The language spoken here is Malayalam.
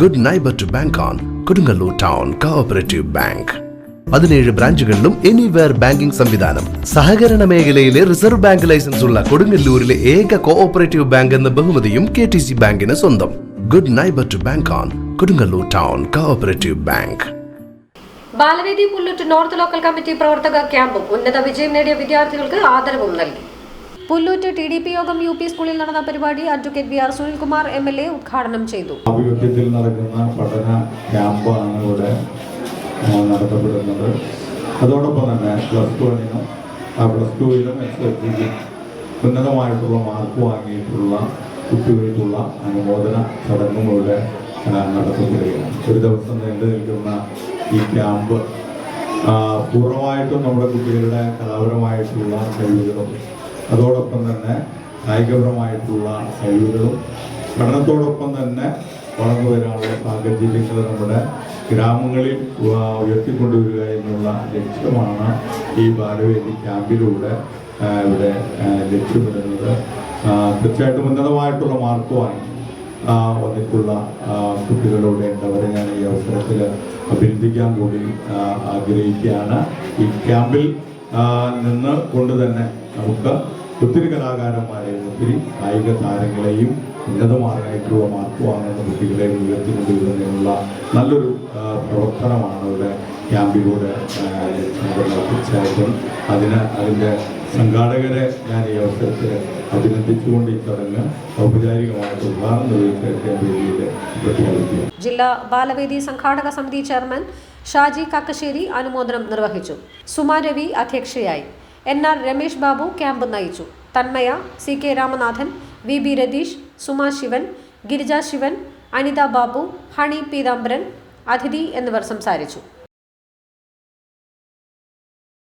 Good neighbour to bank on Kodungallur town cooperative bank പതിനേഴ് ബ്രാഞ്ചുകളിലും എനിവെയർ ബാങ്കിംഗ് സംവിധാനം. സഹകരണ മേഖലയിലെ റിസർവ് ബാങ്ക് ലൈസൻസ് ഉള്ള കൊടുങ്ങല്ലൂരിലെ ഏക കോഓപ്പറേറ്റീവ് ബാങ്ക് എന്ന ബഹുമതിയും കെ ടി സി ബാങ്കിന് സ്വന്തം. Good neighbour to bank on Kodungallur town cooperative bank Balavedi Pullut north local committee പ്രവർത്തക ക്യാമ്പും ഉന്നത വിജയം നേടിയ വിദ്യാർത്ഥികൾക്ക് ആദരവും നൽകി. പുല്ലൂറ്റ് ടി ഡി പി യോഗം യു പി സ്കൂളിൽ നടന്ന പരിപാടി advocate V R Sunilkumar M L A ഉദ്ഘാടനം ചെയ്തു. ആഭിമുഖ്യത്തിൽ നടക്കുന്ന പഠന ക്യാമ്പാണ് ഇവിടെ നടത്തപ്പെടുന്നത്. അതോടൊപ്പം തന്നെ പ്ലസ് ടുവിനും പ്ലസ് ടുവിലും എസ് സിക്കും ഉന്നതമായിട്ടുള്ള മാർക്ക് വാങ്ങിയിട്ടുള്ള കുട്ടികൾക്കുള്ള അനുമോദന ചടങ്ങും ഇവിടെ നടത്തപ്പെടുകയാണ് ഒരു ദിവസം നീണ്ടു നിൽക്കുന്ന ഈ ക്യാമ്പ് പൂർണമായിട്ടും നമ്മുടെ കുട്ടികളുടെ കലാപരമായിട്ടുള്ള കഴിവുകളും അതോടൊപ്പം തന്നെ കായികപരമായിട്ടുള്ള കഴിവുകളും പഠനത്തോടൊപ്പം തന്നെ വളർന്നു വരാനുള്ള സാഹചര്യങ്ങൾ നമ്മുടെ ഗ്രാമങ്ങളിൽ ഉയർത്തിക്കൊണ്ടുവരിക എന്നുള്ള ലക്ഷ്യമാണ് ഈ ബാലവേദി ക്യാമ്പിലൂടെ ഇവിടെ ലക്ഷ്യമിടുന്നത്. തീർച്ചയായിട്ടും ഉന്നതമായിട്ടുള്ള മാർക്ക് വാങ്ങി വന്നിട്ടുള്ള കുട്ടികളോട് ഉണ്ടവരെ ഞാൻ ഈ അവസരത്തിൽ അഭിനന്ദിക്കാൻ കൂടി ആഗ്രഹിക്കുകയാണ്. ഈ ക്യാമ്പിൽ നിന്ന് കൊണ്ട് തന്നെ നമുക്ക് ഒത്തിരി കലാകാരന്മാരെയും ഒത്തിരി കായിക താരങ്ങളെയും ഉന്നതമായിട്ടുള്ള മാർക്ക് വാങ്ങുന്ന കുട്ടികളെ ഉയർത്തിക്കൊണ്ടുവരുന്നതിനുള്ള നല്ലൊരു പ്രവർത്തനമാണ് ഇവിടെ ക്യാമ്പിലൂടെ തീർച്ചയായിട്ടും അതിന് അതിന്റെ സംഘാടകരെ ഞാൻ ഈ അവസരത്തിൽ അഭിനന്ദിച്ചുകൊണ്ട് ഈ ചടങ്ങ് ഔപചാരികമായിട്ട് ഉദ്ഘാടനം നിർവഹിച്ച ക്യാമ്പിലൂടെ പ്രഖ്യാപിക്കുക ജില്ലാ ബാലവേദി സംഘാടക സമിതി ചെയർമാൻ ഷാജി കാക്കശ്ശേരി അനുമോദനം നിർവഹിച്ചു. സുമാരവി അധ്യക്ഷയായി. N R Ramesh Babu camp നയിച്ചു. Thanmaya C K Ramanathan V B Ratheesh Suma Sivan Girija Sivan Anitha Babu Honey Peethambaran Athidhi എന്നിവർ സംസാരിച്ചു.